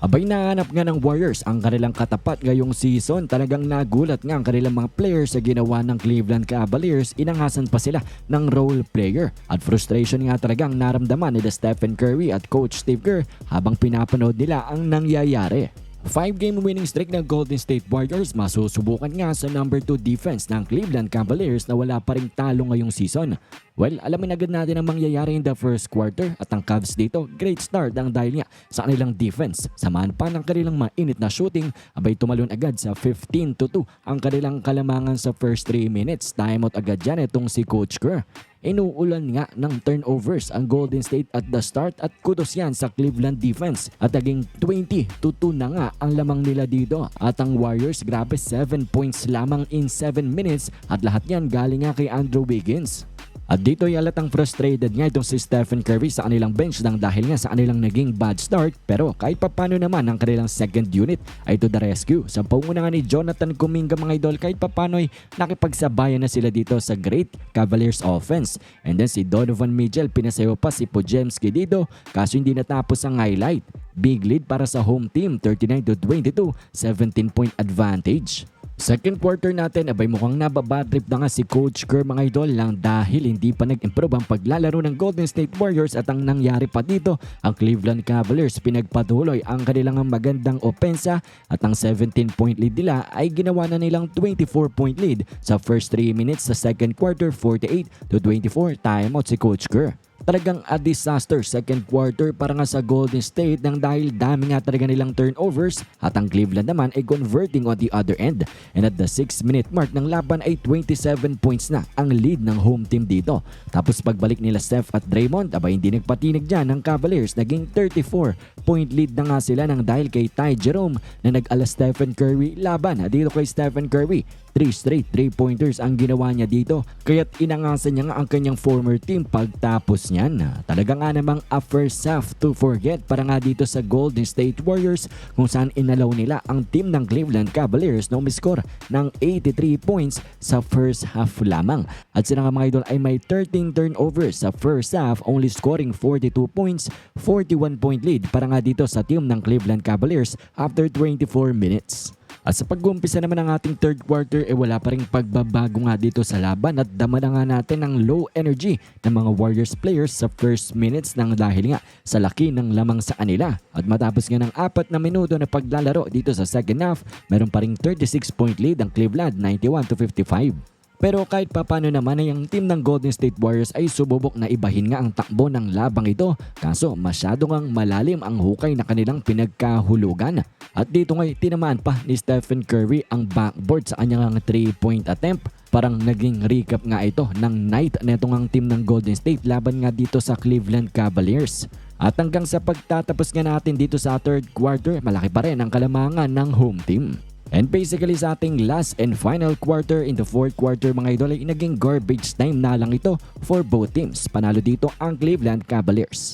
Abay nahanap nga ng Warriors ang kanilang katapat ngayong season. Talagang nagulat nga ang kanilang mga players sa ginawa ng Cleveland Cavaliers. Inangasan pa sila ng role player. At frustration nga talagang naramdaman ni Stephen Curry at Coach Steve Kerr habang pinapanood nila ang nangyayari. Five-game winning streak ng Golden State Warriors masusubukan nga sa number 2 defense ng Cleveland Cavaliers na wala pa ring talo ngayong season. Well, alamin agad natin ang mangyayari in the first quarter at ang Cavs dito, great start ang dahil nga sa kanilang defense. Samahan pa ng kanilang mainit na shooting, abay tumalon agad sa 15 to 2 ang kanilang kalamangan sa first 3 minutes. Timeout agad dyan itong si Coach Kerr. Inuulan nga ng turnovers ang Golden State at the start at kudos yan sa Cleveland defense. At naging 20 to 2 na nga ang lamang nila dito. At ang Warriors grabe 7 points lamang in 7 minutes. At lahat yan galing nga kay Andrew Wiggins. At dito ay alatang frustrated nga itong si Stephen Curry sa kanilang bench nang dahil nga sa kanilang naging bad start pero kahit papano naman ang kanilang second unit ay to the rescue. Sa panguna nga ni Jonathan Kuminga mga idol kahit papano ay nakipagsabayan na sila dito sa great Cavaliers offense. And then si Donovan Mitchell pinasayo pa si Pojemski dito kaso hindi natapos ang highlight. Big lead para sa home team 39 to 22, 17 point advantage. Second quarter natin, abay mukhang nababadrip na nga si Coach Kerr mga idol lang dahil hindi pa nag-improve ang paglalaro ng Golden State Warriors at ang nangyari pa dito, ang Cleveland Cavaliers pinagpatuloy ang kanilang magandang opensa at ang 17 point lead nila ay ginawa na nilang 24 point lead sa first 3 minutes sa second quarter 48 to 24 timeout si Coach Kerr. Talagang a disaster second quarter para nga sa Golden State nang dahil dami nga talaga nilang turnovers at ang Cleveland naman ay converting on the other end. And at the 6 minute mark ng laban ay 27 points na ang lead ng home team dito. Tapos pagbalik nila Steph at Draymond, abay hindi nagpatinig dyan ng Cavaliers. Naging 34 point lead na nga sila nang dahil kay Ty Jerome na nag-ala Stephen Curry laban. Dito kay Stephen Curry, 3 straight 3 pointers ang ginawa niya dito. Kaya't inangasan niya nga ang kanyang former team pagtapos niyan. Talaga nga namang a first half to forget para nga dito sa Golden State Warriors kung saan inalaw nila ang team ng Cleveland Cavaliers na umiscore ng 83 points sa first half lamang. At sila nga mga idol ay may 13 turnovers sa first half only scoring 42 points, 41 point lead para nga dito sa team ng Cleveland Cavaliers after 24 minutes. At sa pag-uumpisa naman ng ating third quarter, eh wala pa rin pagbabago nga dito sa laban at dama na nga natin ang low energy ng mga Warriors players sa first minutes ng dahil nga sa laki ng lamang sa kanila. At matapos nga ng apat na minuto na paglalaro dito sa second half, meron pa rin 36 point lead ang Cleveland 91 to 55. Pero kahit papano naman ay ang team ng Golden State Warriors ay sububok na ibahin nga ang takbo ng labang ito kaso masyado ngang malalim ang hukay na kanilang pinagkahulugan. At dito ngay tinamaan pa ni Stephen Curry ang backboard sa kanyang 3-point attempt. Parang naging recap nga ito ng night netong ang team ng Golden State laban nga dito sa Cleveland Cavaliers. At hanggang sa pagtatapos nga natin dito sa third quarter, malaki pa rin ang kalamangan ng home team. And basically sa ating last and final quarter in the fourth quarter mga idol ay naging garbage time na lang ito for both teams. Panalo dito ang Cleveland Cavaliers.